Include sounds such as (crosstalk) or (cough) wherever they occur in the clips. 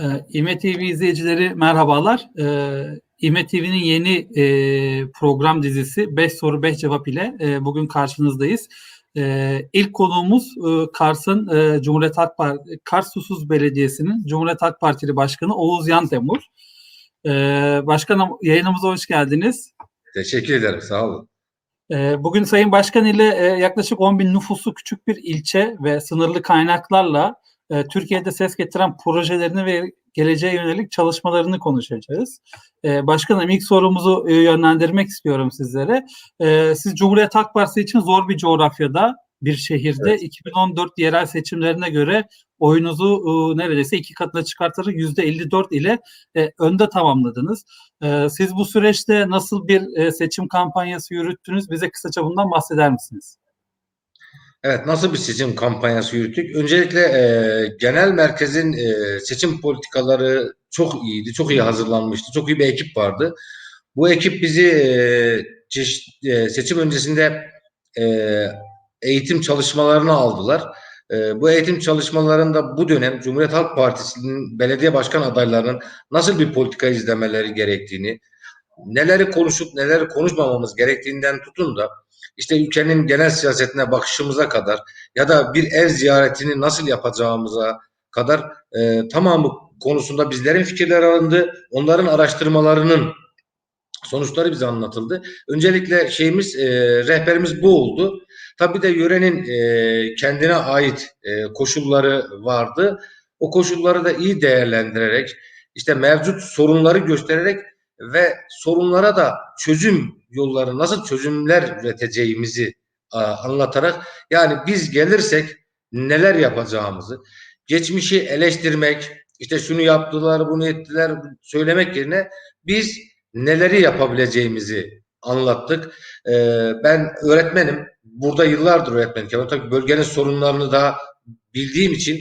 Ee, İme TV izleyicileri merhabalar. Ee, İme TV'nin yeni e, program dizisi 5 soru 5 cevap ile e, bugün karşınızdayız. E, ilk konuğumuz e, Kars'ın e, Cumhuriyet Halk Partisi, Kars Susuz Belediyesi'nin Cumhuriyet Halk Partili Başkanı Oğuz Yantemur. E, başkanım yayınımıza hoş geldiniz. Teşekkür ederim, sağ olun. E, bugün Sayın Başkan ile e, yaklaşık 10 bin nüfuslu küçük bir ilçe ve sınırlı kaynaklarla e, Türkiye'de ses getiren projelerini ve geleceğe yönelik çalışmalarını konuşacağız. E, başkanım ilk sorumuzu e, yönlendirmek istiyorum sizlere. E, siz Cumhuriyet Halk Partisi için zor bir coğrafyada bir şehirde Evet. 2014 yerel seçimlerine göre oyunuzu e, neredeyse iki katına çıkartarak %54 ile e, önde tamamladınız. E, siz bu süreçte nasıl bir e, seçim kampanyası yürüttünüz? Bize kısaca bundan bahseder misiniz? Evet, nasıl bir seçim kampanyası yürüttük? Öncelikle e, genel merkezin e, seçim politikaları çok iyiydi, çok iyi hazırlanmıştı, çok iyi bir ekip vardı. Bu ekip bizi e, çeşit- e, seçim öncesinde e, eğitim çalışmalarına aldılar. E, bu eğitim çalışmalarında bu dönem Cumhuriyet Halk Partisi'nin belediye başkan adaylarının nasıl bir politika izlemeleri gerektiğini, neleri konuşup neleri konuşmamamız gerektiğinden tutun da işte ülkenin genel siyasetine bakışımıza kadar ya da bir ev ziyaretini nasıl yapacağımıza kadar e, tamamı konusunda bizlerin fikirleri alındı. Onların araştırmalarının sonuçları bize anlatıldı. Öncelikle şeyimiz e, rehberimiz bu oldu. Tabii de yörenin e, kendine ait e, koşulları vardı. O koşulları da iyi değerlendirerek işte mevcut sorunları göstererek ve sorunlara da çözüm yolları nasıl çözümler üreteceğimizi anlatarak yani biz gelirsek neler yapacağımızı geçmişi eleştirmek işte şunu yaptılar bunu ettiler söylemek yerine biz neleri yapabileceğimizi anlattık. Ben öğretmenim. Burada yıllardır öğretmenlik yapıyorum. Tabii bölgenin sorunlarını daha bildiğim için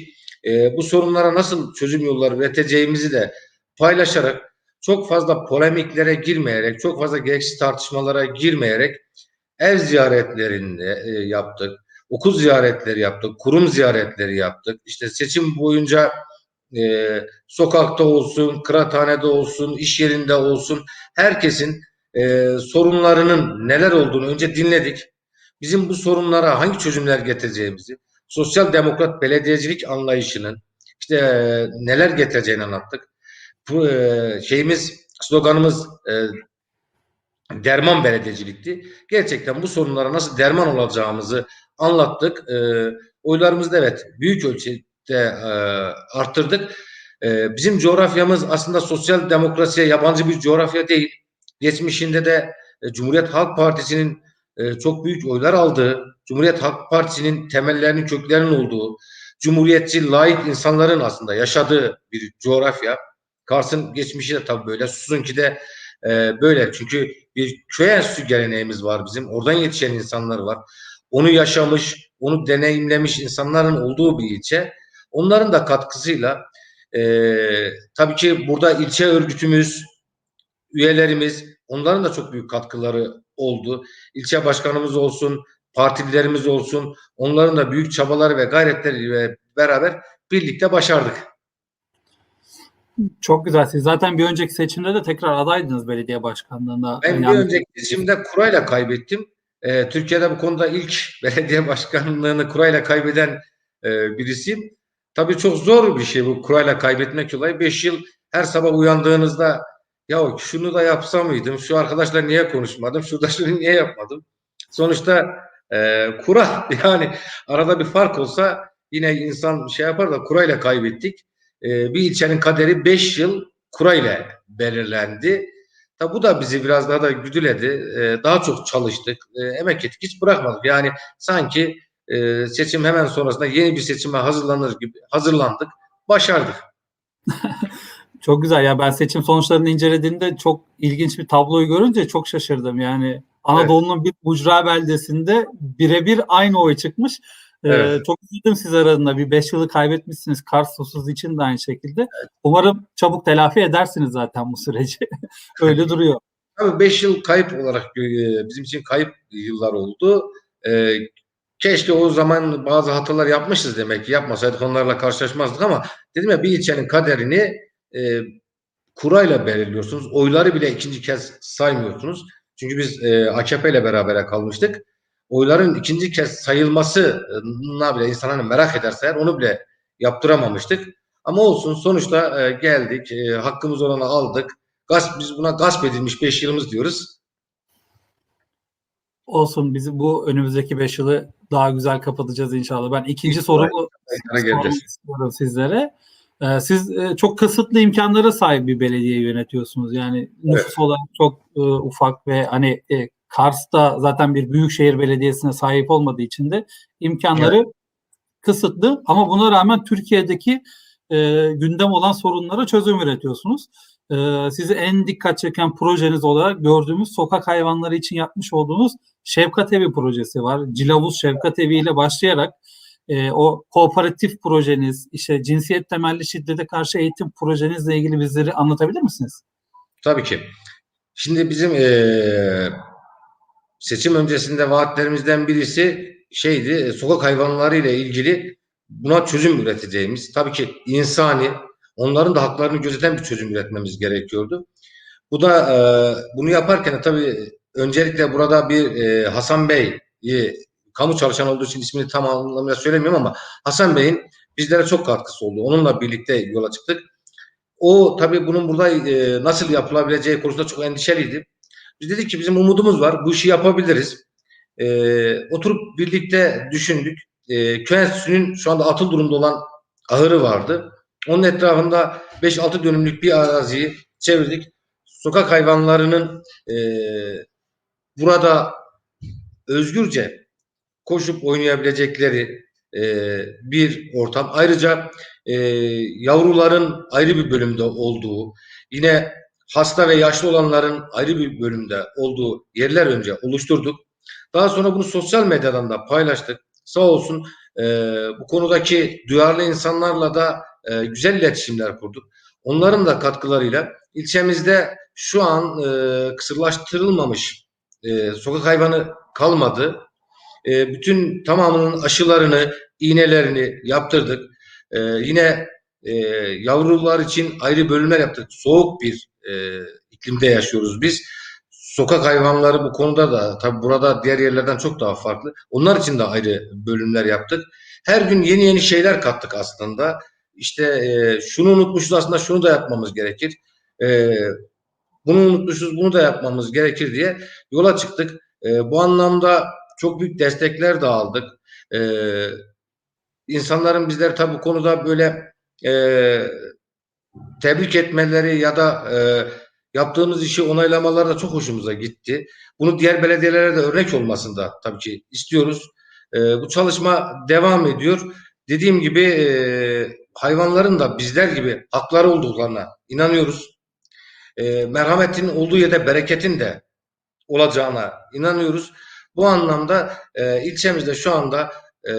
bu sorunlara nasıl çözüm yolları üreteceğimizi de paylaşarak çok fazla polemiklere girmeyerek, çok fazla gereksiz tartışmalara girmeyerek ev ziyaretlerini e, yaptık. Okul ziyaretleri yaptık, kurum ziyaretleri yaptık. İşte seçim boyunca e, sokakta olsun, kıraathanede olsun, iş yerinde olsun herkesin e, sorunlarının neler olduğunu önce dinledik. Bizim bu sorunlara hangi çözümler getireceğimizi, sosyal demokrat belediyecilik anlayışının işte e, neler getireceğini anlattık. Bu e, şeyimiz, sloganımız e, derman belediyecilikti. Gerçekten bu sorunlara nasıl derman olacağımızı anlattık. E, oylarımızı da evet büyük ölçüde e, arttırdık. E, bizim coğrafyamız aslında sosyal demokrasiye yabancı bir coğrafya değil. Geçmişinde de e, Cumhuriyet Halk Partisi'nin e, çok büyük oylar aldığı, Cumhuriyet Halk Partisi'nin temellerinin köklerinin olduğu, cumhuriyetçi, laik insanların aslında yaşadığı bir coğrafya. Kars'ın geçmişi de tabii böyle. Sus'unki de e, böyle. Çünkü bir köy enstitü geleneğimiz var bizim. Oradan yetişen insanlar var. Onu yaşamış, onu deneyimlemiş insanların olduğu bir ilçe. Onların da katkısıyla e, tabii ki burada ilçe örgütümüz, üyelerimiz, onların da çok büyük katkıları oldu. İlçe başkanımız olsun, partililerimiz olsun, onların da büyük çabaları ve gayretleriyle beraber birlikte başardık. Çok güzel. Siz zaten bir önceki seçimde de tekrar adaydınız belediye başkanlığına. Ben bir Yani- önceki seçimde kurayla kaybettim. Ee, Türkiye'de bu konuda ilk (laughs) belediye başkanlığını kurayla kaybeden e, birisiyim. Tabii çok zor bir şey bu kurayla kaybetmek olayı. Beş yıl her sabah uyandığınızda ya şunu da yapsa mıydım, şu arkadaşla niye konuşmadım, şurada (laughs) şunu niye yapmadım. Sonuçta e, kura (laughs) yani arada bir fark olsa yine insan şey yapar da kurayla kaybettik. E, bir ilçenin kaderi beş yıl kurayla belirlendi. Tabi bu da bizi biraz daha da güdüledi. Ee, daha çok çalıştık, e, emek ettik, hiç bırakmadık. Yani sanki e, seçim hemen sonrasında yeni bir seçime hazırlanır gibi hazırlandık, başardık. (laughs) Çok güzel ya ben seçim sonuçlarını incelediğimde çok ilginç bir tabloyu görünce çok şaşırdım. Yani Anadolu'nun bir bucra beldesinde birebir aynı oy çıkmış. Ee, Evet. çok üzüldüm siz aranında. Bir 5 yılı kaybetmişsiniz. Kars susuz için de aynı şekilde. Umarım çabuk telafi edersiniz zaten bu süreci. (laughs) Öyle duruyor. Tabii 5 yıl kayıp olarak e, bizim için kayıp yıllar oldu. E, keşke o zaman bazı hatalar yapmışız demek ki yapmasaydık onlarla karşılaşmazdık ama dedim ya bir ilçenin kaderini e, kurayla belirliyorsunuz. Oyları bile ikinci kez saymıyorsunuz. Çünkü biz e, AKP ile berabere kalmıştık. Oyların ikinci kez sayılmasına bile insan hani merak ederse eğer onu bile yaptıramamıştık. Ama olsun sonuçta e, geldik, e, hakkımız olanı aldık. Gasp, biz buna gasp edilmiş 5 yılımız diyoruz. Olsun bizi bu önümüzdeki 5 yılı daha güzel kapatacağız inşallah. Ben ikinci sorumu istiyorum sizlere. Ee, siz e, çok kısıtlı imkanlara sahip bir belediye yönetiyorsunuz. Yani nüfus olarak çok e, ufak ve hani e, Kars'ta zaten bir büyükşehir belediyesine sahip olmadığı için de imkanları kısıtlı ama buna rağmen Türkiye'deki e, gündem olan sorunlara çözüm üretiyorsunuz. E, sizi en dikkat çeken projeniz olarak gördüğümüz sokak hayvanları için yapmış olduğunuz Şefkat Evi projesi var. Cilavuz Şefkat Evi ile başlayarak e, o kooperatif projeniz, işte cinsiyet temelli şiddete karşı eğitim projenizle ilgili bizleri anlatabilir misiniz? Tabii ki. Şimdi bizim eee, seçim öncesinde vaatlerimizden birisi şeydi, e, sokak hayvanları ile ilgili buna çözüm üreteceğimiz. Tabii ki insani, onların da haklarını gözeten bir çözüm üretmemiz gerekiyordu. Bu da eee, bunu yaparken tabii öncelikle burada bir eee, Hasan Bey'i kamu çalışan olduğu için ismini tam anlamıyla söylemiyorum ama Hasan Bey'in bizlere çok katkısı oldu. Onunla birlikte yola çıktık. O tabii bunun burada e, nasıl yapılabileceği konusunda çok endişeliydi. Biz dedik ki bizim umudumuz var. Bu işi yapabiliriz. E, oturup birlikte düşündük. E, köy enstitüsünün şu anda atıl durumda olan ahırı vardı. Onun etrafında 5-6 dönümlük bir araziyi çevirdik. Sokak hayvanlarının e, burada özgürce koşup oynayabilecekleri e, bir ortam. Ayrıca e, yavruların ayrı bir bölümde olduğu, yine hasta ve yaşlı olanların ayrı bir bölümde olduğu yerler önce oluşturduk. Daha sonra bunu sosyal medyadan da paylaştık. Sağ olsun e, bu konudaki duyarlı insanlarla da e, güzel iletişimler kurduk. Onların da katkılarıyla ilçemizde şu an e, kısırlaştırılmamış e, sokak hayvanı kalmadı. E, bütün tamamının aşılarını, iğnelerini yaptırdık. E, yine e, yavrular için ayrı bölümler yaptık. Soğuk bir e, iklimde yaşıyoruz biz. Sokak hayvanları bu konuda da tabi burada diğer yerlerden çok daha farklı. Onlar için de ayrı bölümler yaptık. Her gün yeni yeni şeyler kattık aslında. İşte e, şunu unutmuşuz aslında şunu da yapmamız gerekir. E, bunu unutmuşuz bunu da yapmamız gerekir diye yola çıktık. E, bu anlamda çok büyük destekler de aldık. E, insanların bizleri tabi bu konuda böyle e, tebrik etmeleri ya da e, yaptığımız işi onaylamaları da çok hoşumuza gitti. Bunu diğer belediyelere de örnek olmasını da tabii ki istiyoruz. E, bu çalışma devam ediyor. Dediğim gibi e, hayvanların da bizler gibi hakları olduklarına inanıyoruz. E, merhametin olduğu yerde bereketin de olacağına inanıyoruz. Bu anlamda e, ilçemizde şu anda e,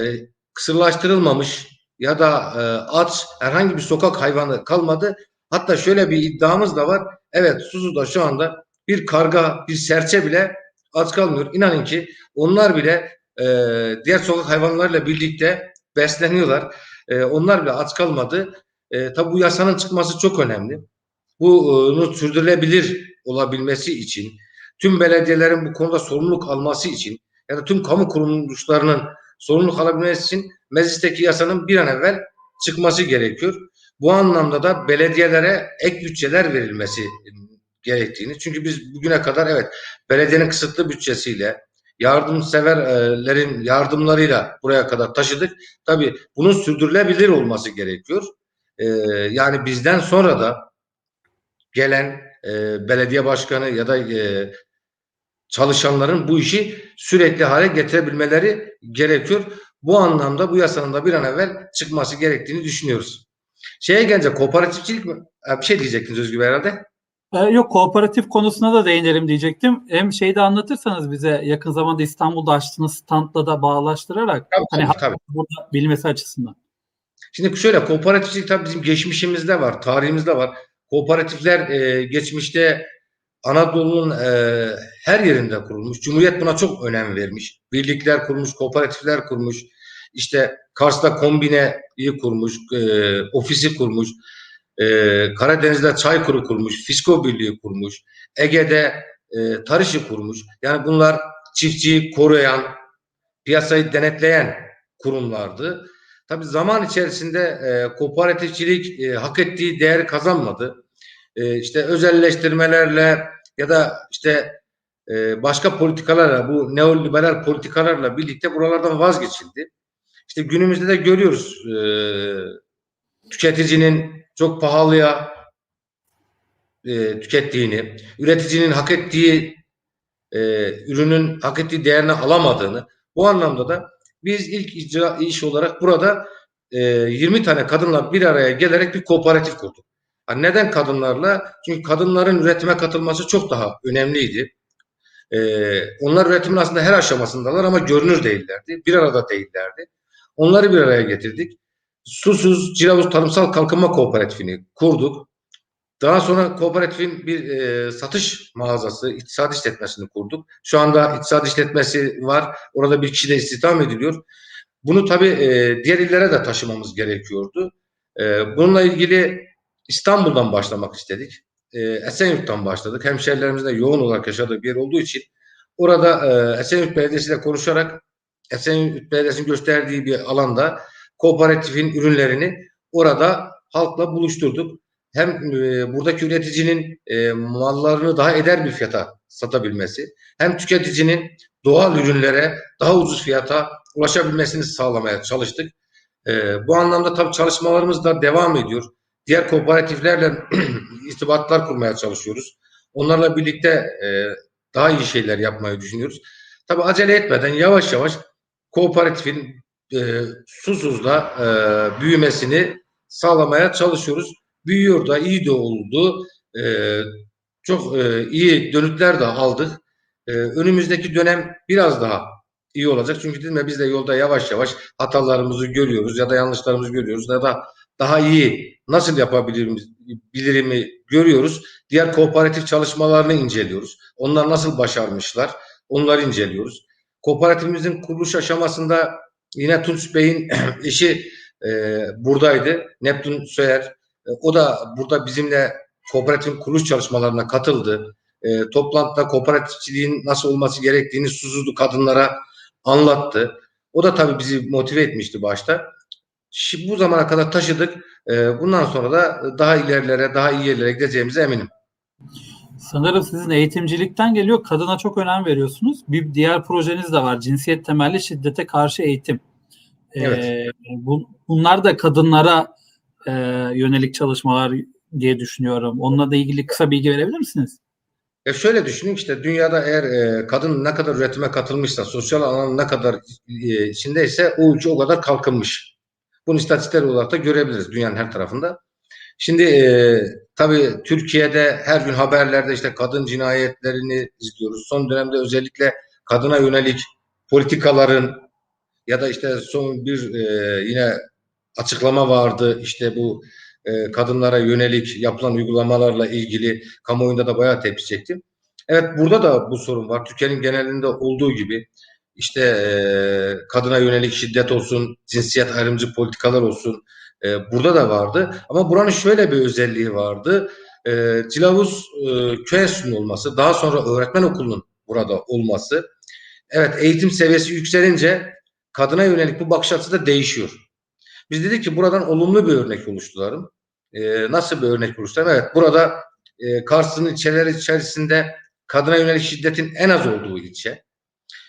kısırlaştırılmamış ya da e, aç herhangi bir sokak hayvanı kalmadı. Hatta şöyle bir iddiamız da var. Evet Suzu'da şu anda bir karga, bir serçe bile aç kalmıyor. İnanın ki onlar bile e, diğer sokak hayvanlarıyla birlikte besleniyorlar. E, onlar bile aç kalmadı. E, tabi bu yasanın çıkması çok önemli. Bunu sürdürülebilir olabilmesi için, tüm belediyelerin bu konuda sorumluluk alması için ya da tüm kamu kuruluşlarının sorumluluk alabilmesi için meclisteki yasanın bir an evvel çıkması gerekiyor. Bu anlamda da belediyelere ek bütçeler verilmesi gerektiğini. Çünkü biz bugüne kadar evet belediyenin kısıtlı bütçesiyle yardımseverlerin yardımlarıyla buraya kadar taşıdık. Tabii bunun sürdürülebilir olması gerekiyor. Ee, yani bizden sonra da gelen e, belediye başkanı ya da e, çalışanların bu işi sürekli hale getirebilmeleri gerekiyor. Bu anlamda bu yasanın da bir an evvel çıkması gerektiğini düşünüyoruz. Şeye gelince kooperatifçilik mi? Bir şey diyecektiniz Özgür Bey herhalde. Ee, yok kooperatif konusuna da değinelim diyecektim. Hem şeyde anlatırsanız bize yakın zamanda İstanbul'da açtığınız standla da bağlaştırarak Tabii, hani tabii, tabii. burada bilmesi açısından. Şimdi şöyle kooperatifçilik tabii bizim geçmişimizde var, tarihimizde var. Kooperatifler e, geçmişte Anadolu'nun e, her yerinde kurulmuş. Cumhuriyet buna çok önem vermiş. Birlikler kurmuş, kooperatifler kurmuş. İşte Kars'ta kombineyi kurmuş, e, ofisi kurmuş. E, Karadeniz'de Çaykur'u kurmuş, Fisko Birliği kurmuş. Ege'de e, Tarış'ı kurmuş. Yani bunlar çiftçiyi koruyan, piyasayı denetleyen kurumlardı. Tabii zaman içerisinde e, kooperatifçilik e, hak ettiği değeri kazanmadı. E, işte özelleştirmelerle ya da işte e, başka politikalarla bu neoliberal politikalarla birlikte buralardan vazgeçildi. İşte günümüzde de görüyoruz e, tüketicinin çok pahalıya e, tükettiğini, üreticinin hak ettiği e, ürünün hak ettiği değerini alamadığını. Bu anlamda da biz ilk icra iş olarak burada e, 20 tane kadınla bir araya gelerek bir kooperatif kurduk. Ha, neden kadınlarla? Çünkü kadınların üretime katılması çok daha önemliydi. Ee, onlar üretimin aslında her aşamasındalar ama görünür değillerdi. Bir arada değillerdi. Onları bir araya getirdik. Susuz Cilavuz Tarımsal Kalkınma Kooperatifini kurduk. Daha sonra kooperatifin bir e, satış mağazası, iktisat işletmesini kurduk. Şu anda iktisat işletmesi var. Orada bir kişi de istihdam ediliyor. Bunu tabii e, diğer illere de taşımamız gerekiyordu. E, bununla ilgili İstanbul'dan başlamak istedik. E, Esenyurt'tan başladık. Hemşehrilerimizin de yoğun olarak yaşadığı bir yer olduğu için orada e, Esenyurt Belediyesi ile konuşarak Esenyurt Belediyesi'nin gösterdiği bir alanda kooperatifin ürünlerini orada halkla buluşturduk. Hem e, buradaki üreticinin e, mallarını daha eder bir fiyata satabilmesi, hem tüketicinin doğal ürünlere daha ucuz fiyata ulaşabilmesini sağlamaya çalıştık. E, bu anlamda tabii çalışmalarımız da devam ediyor. Diğer kooperatiflerle (clears throat) irtibatlar kurmaya çalışıyoruz. Onlarla birlikte e, daha iyi şeyler yapmayı düşünüyoruz. Tabii acele etmeden yavaş yavaş kooperatifin e, susuzda e, büyümesini sağlamaya çalışıyoruz. Büyüyor da iyi de oldu. E, çok e, iyi dönütler de aldık. E, önümüzdeki dönem biraz daha iyi olacak. Çünkü dedim ya biz de yolda yavaş yavaş hatalarımızı görüyoruz ya da yanlışlarımızı görüyoruz ya da daha iyi nasıl yapabiliriz bilirimi görüyoruz. Diğer kooperatif çalışmalarını inceliyoruz. Onlar nasıl başarmışlar? Onları inceliyoruz. Kooperatifimizin kuruluş aşamasında yine Tunç Bey'in (clears throat) eşi e, buradaydı. Neptun Söyer. E, o da burada bizimle kooperatifin kuruluş çalışmalarına katıldı. E, toplantıda kooperatifçiliğin nasıl olması gerektiğini susuzlu kadınlara anlattı. O da tabii bizi motive etmişti başta. Şimdi bu zamana kadar taşıdık. E, bundan sonra da daha ilerilere, daha iyi yerlere gideceğimize eminim. Sanırım sizin eğitimcilikten geliyor. Kadına çok önem veriyorsunuz. Bir diğer projeniz de var. Cinsiyet temelli şiddete karşı eğitim. Evet. Ee, bu, bunlar da kadınlara e, yönelik çalışmalar diye düşünüyorum. Onunla da ilgili kısa bilgi verebilir misiniz? E şöyle düşünün işte dünyada eğer e, kadın ne kadar üretime katılmışsa, sosyal alanın ne kadar e, içindeyse o ülke o kadar kalkınmış. Bunu istatistikler olarak da görebiliriz dünyanın her tarafında. Şimdi e, tabii Türkiye'de her gün haberlerde işte kadın cinayetlerini izliyoruz. Son dönemde özellikle kadına yönelik politikaların ya da işte son bir e, yine açıklama vardı işte bu e, kadınlara yönelik yapılan uygulamalarla ilgili kamuoyunda da bayağı tepki çektim. Evet burada da bu sorun var. Türkiye'nin genelinde olduğu gibi işte e, kadına yönelik şiddet olsun, cinsiyet ayrımcı politikalar olsun e, burada da vardı. Ama buranın şöyle bir özelliği vardı. E, Cilavuz e, köy enstitüsünün olması, daha sonra öğretmen okulunun burada olması. Evet eğitim seviyesi yükselince kadına yönelik bu bakış açısı da değişiyor. Biz dedik ki buradan olumlu bir örnek oluşturalım. E, nasıl bir örnek oluşturalım? Evet burada e, Kars'ın ilçeleri içerisinde kadına yönelik şiddetin en az olduğu ilçe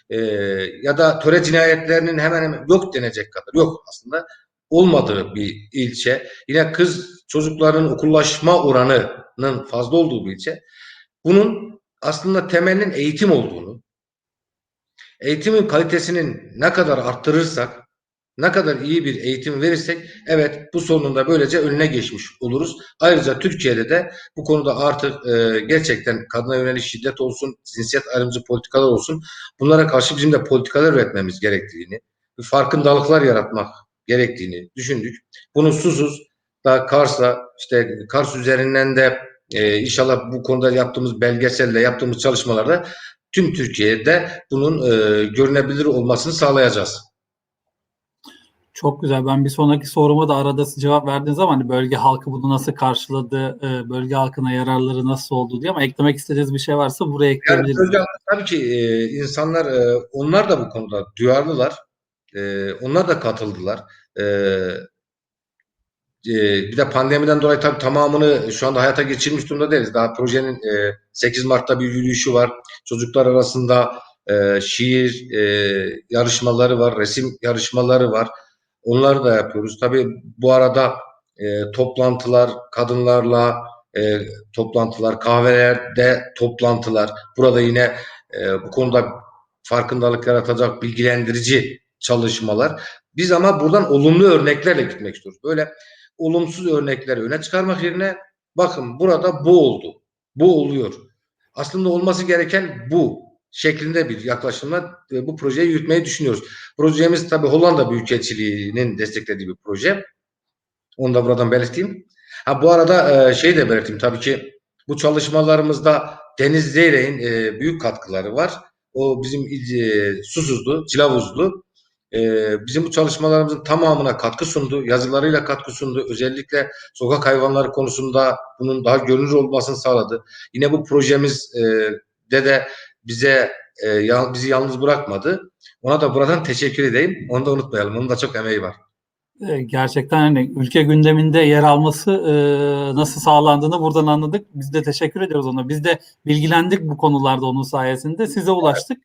e, ya da töre cinayetlerinin hemen hemen yok denecek kadar yok aslında olmadığı bir ilçe. Yine kız çocukların okullaşma oranının fazla olduğu bir ilçe. Bunun aslında temelinin eğitim olduğunu, eğitimin kalitesinin ne kadar arttırırsak, ne kadar iyi bir eğitim verirsek, evet bu sorunun böylece önüne geçmiş oluruz. Ayrıca Türkiye'de de bu konuda artık e, gerçekten kadına yönelik şiddet olsun, cinsiyet ayrımcı politikalar olsun, bunlara karşı bizim de politikalar üretmemiz gerektiğini, farkındalıklar yaratmak gerektiğini düşündük. Bunu susuz da Kars'la işte Kars üzerinden de e, inşallah bu konuda yaptığımız belgeselle yaptığımız çalışmalarda tüm Türkiye'de bunun e, görünebilir olmasını sağlayacağız. Çok güzel. Ben bir sonraki soruma da arada cevap verdiğiniz zaman hani bölge halkı bunu nasıl karşıladı, e, bölge halkına yararları nasıl oldu diye ama eklemek istediğiniz bir şey varsa buraya Yani ekleyebiliriz. bölge halkı tabii ki e, insanlar e, onlar da bu konuda duyarlılar. E, onlar da katıldılar. E, e, bir de pandemiden dolayı tabii tamamını şu anda hayata geçirmiş durumda değiliz. Daha projenin e, 8 Mart'ta bir yürüyüşü var. Çocuklar arasında e, şiir e, yarışmaları var, resim yarışmaları var. Onları da yapıyoruz. Tabii bu arada e, toplantılar, kadınlarla e, toplantılar, kahvelerde toplantılar. Burada yine e, bu konuda farkındalık yaratacak bilgilendirici çalışmalar. Biz ama buradan olumlu örneklerle gitmek istiyoruz. Böyle olumsuz örnekleri öne çıkarmak yerine bakın burada bu oldu. Bu oluyor. Aslında olması gereken bu şeklinde bir yaklaşımla e, bu projeyi yürütmeyi düşünüyoruz. Projemiz tabii Hollanda Büyükelçiliği'nin desteklediği bir proje. Onu da buradan belirteyim. Ha bu arada e, şey de belirteyim tabii ki bu çalışmalarımızda Deniz Zeyrek'in e, büyük katkıları var. O bizim e, Susuzlu, Cilavuzlu. E, bizim bu çalışmalarımızın tamamına katkı sundu. Yazılarıyla katkı sundu. Özellikle sokak hayvanları konusunda bunun daha görünür olmasını sağladı. Yine bu projemiz e, de de bize e, bizi yalnız bırakmadı. Ona da buradan teşekkür edeyim. Onu da unutmayalım. Onun da çok emeği var. E, Gerçekten hani ülke gündeminde yer alması e, nasıl sağlandığını buradan anladık. Biz de teşekkür ediyoruz ona. Biz de bilgilendik bu konularda onun sayesinde. Size ulaştık.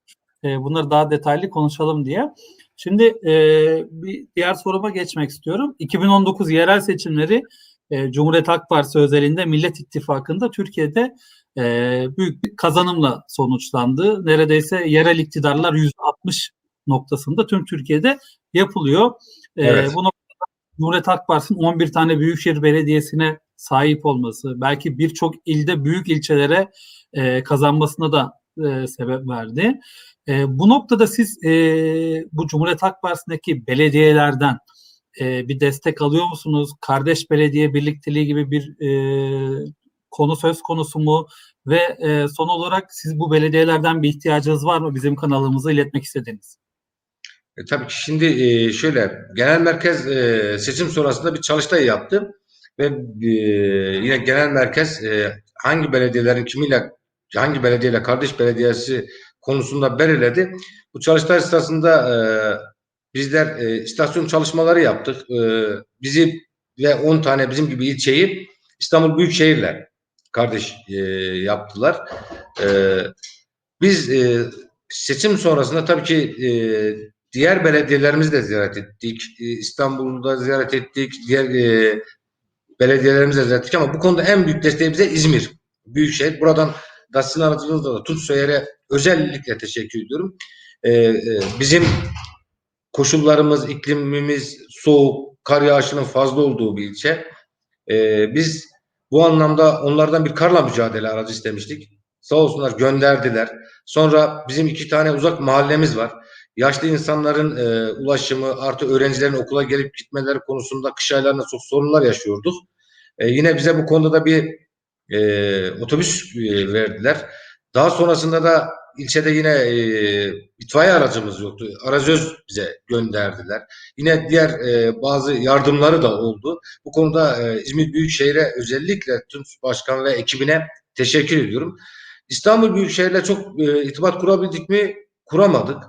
E, bunları daha detaylı konuşalım diye. Şimdi e, bir diğer soruma geçmek istiyorum. 2019 yerel seçimleri e, Cumhuriyet Halk Partisi özelinde Millet İttifakı'nda Türkiye'de e, büyük bir kazanımla sonuçlandı. Neredeyse yerel iktidarlar %60 noktasında tüm Türkiye'de yapılıyor. E, Evet. Bu noktada Cumhuriyet Halk Partisi'nin 11 tane büyükşehir belediyesine sahip olması, belki birçok ilde büyük ilçelere e, kazanmasına da e, sebep verdi. E, bu noktada siz e, bu Cumhuriyet Halk Partisi'ndeki belediyelerden e, bir destek alıyor musunuz? Kardeş belediye birlikteliği gibi bir e, konu söz konusu mu? Ve e, son olarak siz bu belediyelerden bir ihtiyacınız var mı bizim kanalımıza iletmek istediğiniz? E, tabii ki şimdi e, şöyle genel merkez e, seçim sonrasında bir çalıştay yaptı ve e, yine genel merkez e, hangi belediyelerin kimiyle hangi belediyeyle kardeş belediyesi konusunda belirledi. Bu çalıştay sırasında e, bizler e, istasyon çalışmaları yaptık. E, bizi ve 10 tane bizim gibi ilçeyi İstanbul Büyükşehir'le kardeş e, yaptılar. E, biz e, seçim sonrasında tabii ki e, diğer belediyelerimizi de ziyaret ettik. E, İstanbul'da ziyaret ettik. Diğer e, belediyelerimizi de ziyaret ettik ama bu konuda en büyük desteği bize İzmir Büyükşehir. Buradan da sizin aracınızla da Tunç Soyer'e özellikle teşekkür ediyorum. E, e, bizim koşullarımız, iklimimiz soğuk, kar yağışının fazla olduğu bir ilçe. E, biz bu anlamda onlardan bir karla mücadele aracı istemiştik. Sağ olsunlar gönderdiler. Sonra bizim iki tane uzak mahallemiz var. Yaşlı insanların e, ulaşımı artı öğrencilerin okula gelip gitmeleri konusunda kış aylarında çok sorunlar yaşıyorduk. E, yine bize bu konuda da bir e, otobüs e, verdiler. Daha sonrasında da ilçede yine e, itfaiye aracımız yoktu. Arazöz bize gönderdiler. Yine diğer e, bazı yardımları da oldu. Bu konuda e, İzmir Büyükşehir'e özellikle Tunç Başkan ve ekibine teşekkür ediyorum. İstanbul Büyükşehir'le çok e, irtibat kurabildik mi? Kuramadık.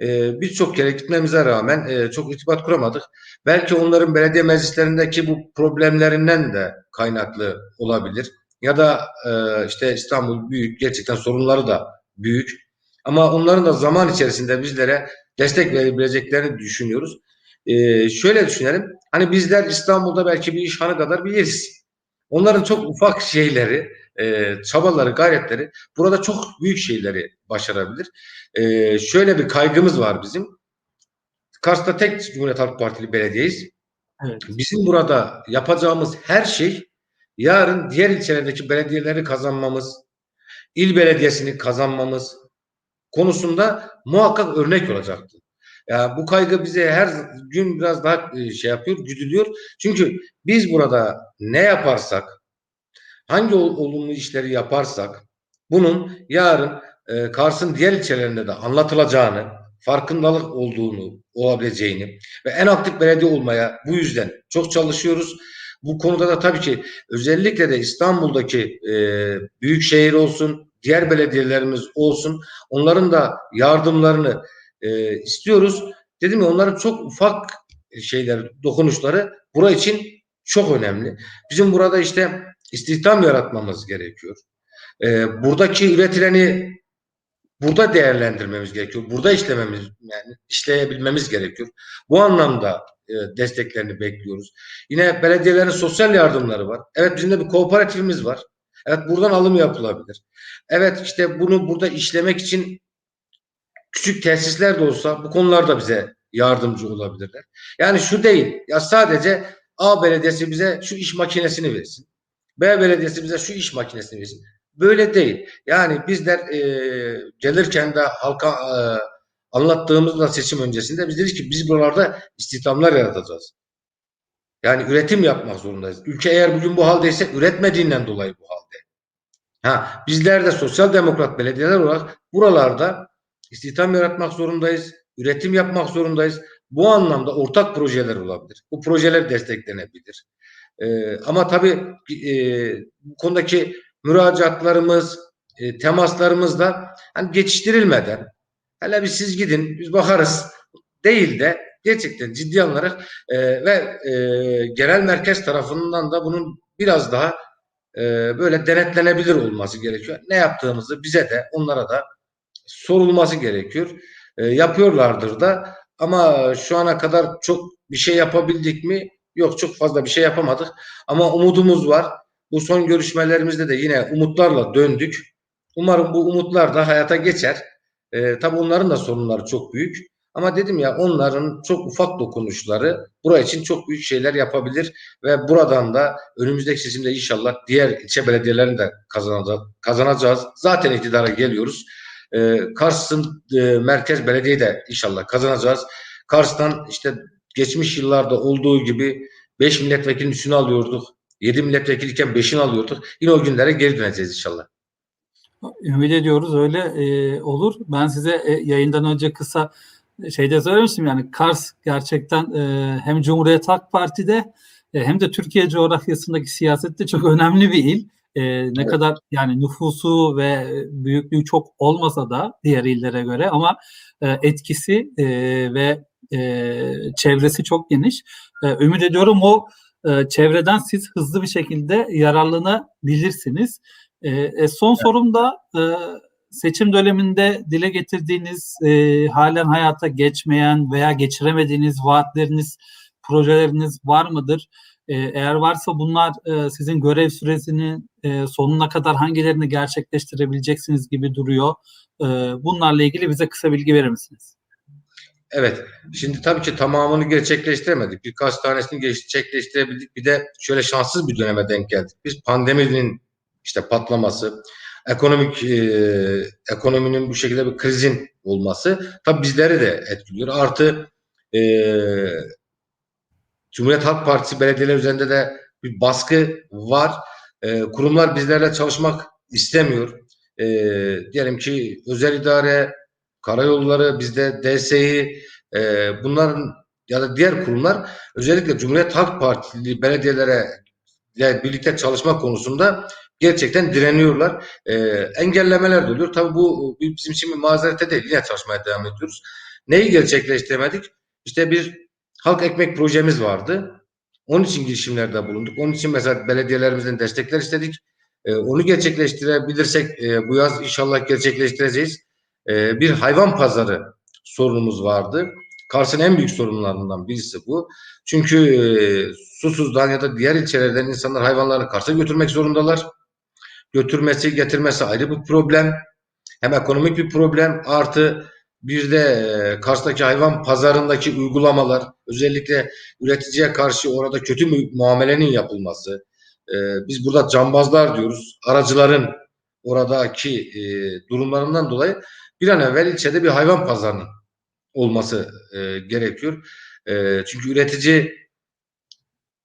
E, Birçok kere gitmemize rağmen e, çok irtibat kuramadık. Belki onların belediye meclislerindeki bu problemlerinden de kaynaklı olabilir. Ya da e, işte İstanbul büyük, gerçekten sorunları da büyük. Ama onların da zaman içerisinde bizlere destek verebileceklerini düşünüyoruz. E, şöyle düşünelim. Hani bizler İstanbul'da belki bir iş hanı kadar biliriz. Onların çok ufak şeyleri, e, çabaları, gayretleri burada çok büyük şeyleri başarabilir. E, şöyle bir kaygımız var bizim. Kars'ta tek Cumhuriyet Halk Partili belediyeyiz. Evet. Bizim burada yapacağımız her şey yarın diğer ilçelerdeki belediyeleri kazanmamız, il belediyesini kazanmamız konusunda muhakkak örnek olacaktır. Yani bu kaygı bize her gün biraz daha e, şey yapıyor, güdülüyor. Çünkü biz burada ne yaparsak hangi ol- olumlu işleri yaparsak bunun yarın e, Kars'ın diğer ilçelerinde de anlatılacağını, farkındalık olduğunu, olabileceğini ve en aktif belediye olmaya bu yüzden çok çalışıyoruz. Bu konuda da tabii ki özellikle de İstanbul'daki e, büyük şehir olsun, diğer belediyelerimiz olsun, onların da yardımlarını e, istiyoruz. Dedim ya onların çok ufak şeyler, dokunuşları bura için çok önemli. Bizim burada işte istihdam yaratmamız gerekiyor. E, buradaki üretileni burada değerlendirmemiz gerekiyor. Burada işlememiz yani işleyebilmemiz gerekiyor. Bu anlamda e, desteklerini bekliyoruz. Yine belediyelerin sosyal yardımları var. Evet bizim de bir kooperatifimiz var. Evet buradan alım yapılabilir. Evet işte bunu burada işlemek için küçük tesisler de olsa bu konularda bize yardımcı olabilirler. Yani şu değil. Ya sadece A belediyesi bize şu iş makinesini versin. B belediyesi bize şu iş makinesini versin. Böyle değil. Yani bizler e, gelirken de halka e, anlattığımızda seçim öncesinde biz dedik ki biz buralarda istihdamlar yaratacağız. Yani üretim yapmak zorundayız. Ülke eğer bugün bu haldeyse üretmediğinden dolayı bu halde. Ha, bizler de sosyal demokrat belediyeler olarak buralarda istihdam yaratmak zorundayız. Üretim yapmak zorundayız. Bu anlamda ortak projeler olabilir. Bu projeler desteklenebilir. Ee, ama tabii e, bu konudaki müracaatlarımız, e, temaslarımız da hani geçiştirilmeden hele bir siz gidin biz bakarız değil de gerçekten ciddi alınarak e, ve e, genel merkez tarafından da bunun biraz daha e, böyle denetlenebilir olması gerekiyor. Ne yaptığımızı bize de onlara da sorulması gerekiyor. E, yapıyorlardır da ama şu ana kadar çok bir şey yapabildik mi? Yok çok fazla bir şey yapamadık. Ama umudumuz var. Bu son görüşmelerimizde de yine umutlarla döndük. Umarım bu umutlar da hayata geçer. E, tabii onların da sorunları çok büyük. Ama dedim ya onların çok ufak dokunuşları bura için çok büyük şeyler yapabilir ve buradan da önümüzdeki seçimde inşallah diğer ilçe belediyelerini de kazanacağız. Zaten iktidara geliyoruz. Ee, Kars'ın e, merkez belediyeyi de inşallah kazanacağız. Kars'tan işte geçmiş yıllarda olduğu gibi 5 milletvekilinin üstünü alıyorduk. 7 milletvekiliyken 5'ini alıyorduk. Yine o günlere geri döneceğiz inşallah. Ümit ediyoruz öyle e, olur. Ben size e, yayından önce kısa şeyde söylemiştim yani Kars gerçekten e, hem Cumhuriyet Halk Parti'de e, hem de Türkiye coğrafyasındaki siyasette çok (laughs) önemli bir il. E, ne Evet. kadar yani nüfusu ve büyüklüğü çok olmasa da diğer illere göre ama e, etkisi e, ve e, çevresi çok geniş. E, ümit ediyorum o e, çevreden siz hızlı bir şekilde yararlanabilirsiniz. E, e, son sorum da e, seçim döneminde dile getirdiğiniz e, halen hayata geçmeyen veya geçiremediğiniz vaatleriniz, projeleriniz var mıdır? E, eğer varsa bunlar e, sizin görev süresinin e, sonuna kadar hangilerini gerçekleştirebileceksiniz gibi duruyor. E, bunlarla ilgili bize kısa bilgi verir misiniz? Evet. Şimdi tabii ki tamamını gerçekleştiremedik. Birkaç tanesini gerçekleştirebildik. Bir de şöyle şanssız bir döneme denk geldik. Biz pandeminin işte patlaması, ekonomik e, ekonominin bu şekilde bir krizin olması tabii bizleri de etkiliyor. Artı e, Cumhuriyet Halk Partisi belediyeler üzerinde de bir baskı var. E, kurumlar bizlerle çalışmak istemiyor. E, diyelim ki özel idare, karayolları, bizde DSİ, e, bunların ya da diğer kurumlar özellikle Cumhuriyet Halk Partili belediyelere birlikte çalışma konusunda gerçekten direniyorlar. E, engellemeler de oluyor. Tabii bu bizim için bir mazerete değil. Yine çalışmaya devam ediyoruz. Neyi gerçekleştiremedik? İşte bir halk ekmek projemiz vardı. Onun için girişimlerde bulunduk. Onun için mesela belediyelerimizden destekler istedik. E, onu gerçekleştirebilirsek e, bu yaz inşallah gerçekleştireceğiz. E, bir hayvan pazarı sorunumuz vardı. Kars'ın en büyük sorunlarından birisi bu. Çünkü e, Susuz'dan ya da diğer ilçelerden insanlar hayvanlarını Kars'a götürmek zorundalar. Götürmesi, getirmesi ayrı bir problem. Hem ekonomik bir problem artı bir de e, Kars'taki hayvan pazarındaki uygulamalar, özellikle üreticiye karşı orada kötü muamelenin yapılması. E, biz burada cambazlar diyoruz. Aracıların oradaki e, durumlarından dolayı bir an evvel ilçede bir hayvan pazarının olması gerekiyor. Çünkü üretici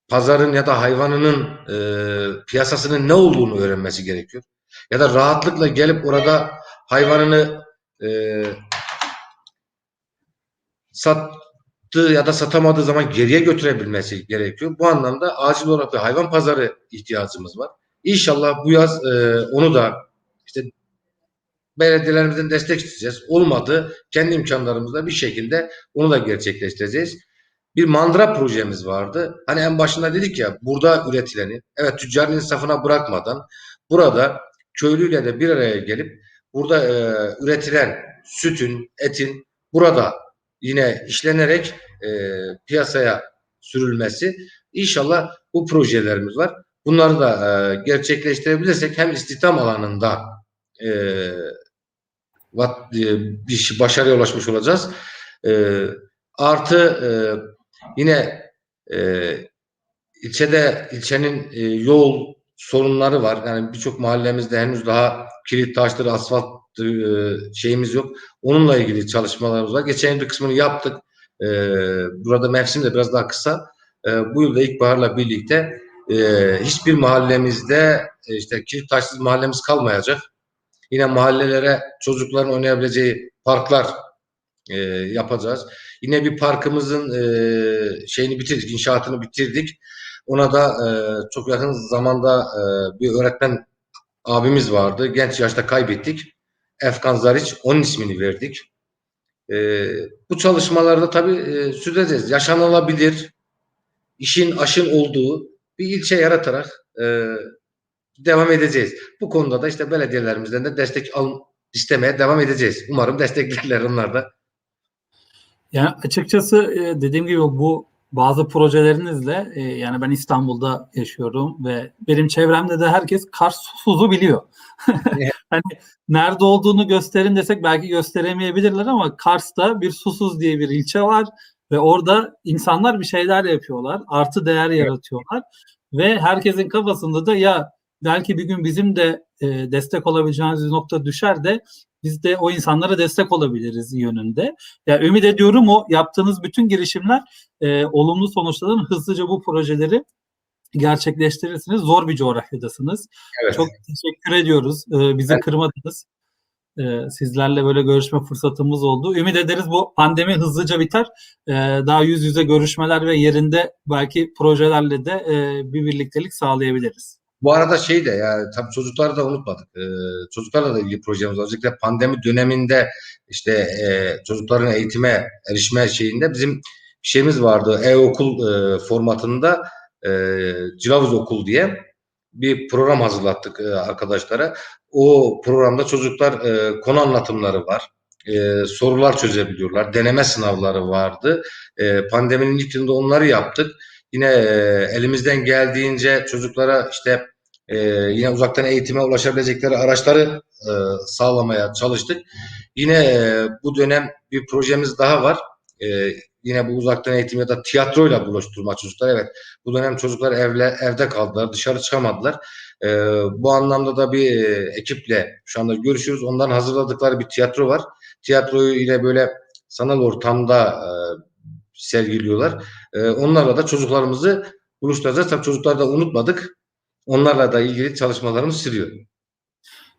pazarın ya da hayvanının e, piyasasının ne olduğunu öğrenmesi gerekiyor. Ya da rahatlıkla gelip orada hayvanını e, sattığı ya da satamadığı zaman geriye götürebilmesi gerekiyor. Bu anlamda acil olarak bir hayvan pazarı ihtiyacımız var. İnşallah bu yaz e, onu da işte belediyelerimizden destek isteyeceğiz. Olmadı kendi imkanlarımızla bir şekilde onu da gerçekleştireceğiz. Bir mandıra projemiz vardı. Hani en başında dedik ya burada üretileni evet tüccarın insafına bırakmadan burada köylüyle de bir araya gelip burada e, üretilen sütün, etin burada yine işlenerek e, piyasaya sürülmesi. İnşallah bu projelerimiz var. Bunları da e, gerçekleştirebilirsek hem istihdam alanında e, vat, e, bir şey- başarıya ulaşmış olacağız. E, artı e, yine e, ilçede ilçenin e, yol sorunları var. Yani birçok mahallemizde henüz daha kilit taştır, asfalt e, şeyimiz yok. Onunla ilgili çalışmalarımız var. Geçen yıl bir kısmını yaptık. E, burada mevsim de biraz daha kısa. E, bu yılda ilkbaharla birlikte e, hiçbir mahallemizde işte kilit taşsız mahallemiz kalmayacak. Yine mahallelere çocukların oynayabileceği parklar e, yapacağız. Yine bir parkımızın e, şeyini bitirdik, inşaatını bitirdik. Ona da e, çok yakın zamanda e, bir öğretmen abimiz vardı. Genç yaşta kaybettik. Efkan Zariç. Onun ismini verdik. E, bu çalışmalarda tabii e, süreceğiz. Yaşanılabilir, işin aşın olduğu bir ilçe yaratarak e, devam edeceğiz. Bu konuda da işte belediyelerimizden de destek al istemeye devam edeceğiz. Umarım desteklerler onlar da. Yani açıkçası e, dediğim gibi bu bazı projelerinizle e, yani ben İstanbul'da yaşıyorum ve benim çevremde de herkes Kars Susuz'u biliyor. (laughs) (laughs) hani nerede olduğunu gösterin desek belki gösteremeyebilirler ama Kars'ta bir Susuz diye bir ilçe var ve orada insanlar bir şeyler yapıyorlar, artı değer yaratıyorlar ve herkesin kafasında da ya belki bir gün bizim de e, destek olabileceğimiz bir nokta düşer de biz de o insanlara destek olabiliriz yönünde. Ya ümit ediyorum o yaptığınız bütün girişimler e, olumlu sonuçlanır. Hızlıca bu projeleri gerçekleştirirsiniz. Zor bir coğrafyadasınız. Evet. Çok teşekkür ediyoruz. E, bizi Evet. kırmadınız. E, sizlerle böyle görüşme fırsatımız oldu. Ümit ederiz bu pandemi hızlıca biter. E, daha yüz yüze görüşmeler ve yerinde belki projelerle de e, bir birliktelik sağlayabiliriz. Bu arada şey de yani tabii çocukları da unutmadık. Ee, çocuklarla da ilgili projemiz var. Özellikle pandemi döneminde işte e, çocukların eğitime erişme şeyinde bizim şeyimiz vardı. E-okul e, formatında e, Cilavuz Okul diye bir program hazırlattık e, arkadaşlara. O programda çocuklar e, konu anlatımları var. E, sorular çözebiliyorlar. Deneme sınavları vardı. E, pandeminin ilk yılında onları yaptık. Yine e, elimizden geldiğince çocuklara işte e, yine uzaktan eğitime ulaşabilecekleri araçları e, sağlamaya çalıştık. Yine e, bu dönem bir projemiz daha var. E, yine bu uzaktan eğitim ya da tiyatroyla buluşturma çocuklar. Evet bu dönem çocuklar evle, evde kaldılar, dışarı çıkamadılar. E, bu anlamda da bir e, ekiple şu anda görüşüyoruz. Ondan hazırladıkları bir tiyatro var. Tiyatroyu ile böyle sanal ortamda e, sergiliyorlar. E, onlarla da çocuklarımızı buluşturacağız. Tabii çocukları da unutmadık. Onlarla da ilgili çalışmalarımız sürüyor.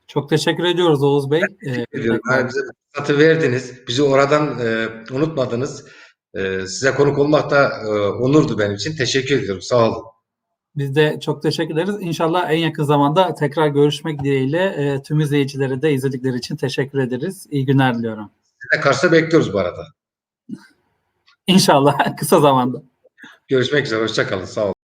Çok teşekkür ediyoruz Oğuz Bey. E, Ediyorum. Yani bize fırsatı verdiniz. Bizi oradan e, unutmadınız. E, size konuk olmak da e, onurdu benim için. Teşekkür ediyorum. Sağ olun. Biz de çok teşekkür ederiz. İnşallah en yakın zamanda tekrar görüşmek dileğiyle e, tüm izleyicilere de izledikleri için teşekkür ederiz. İyi günler diliyorum. Sizi de Kars'ta bekliyoruz bu arada. İnşallah kısa zamanda. Görüşmek üzere. Hoşçakalın. Sağ olun.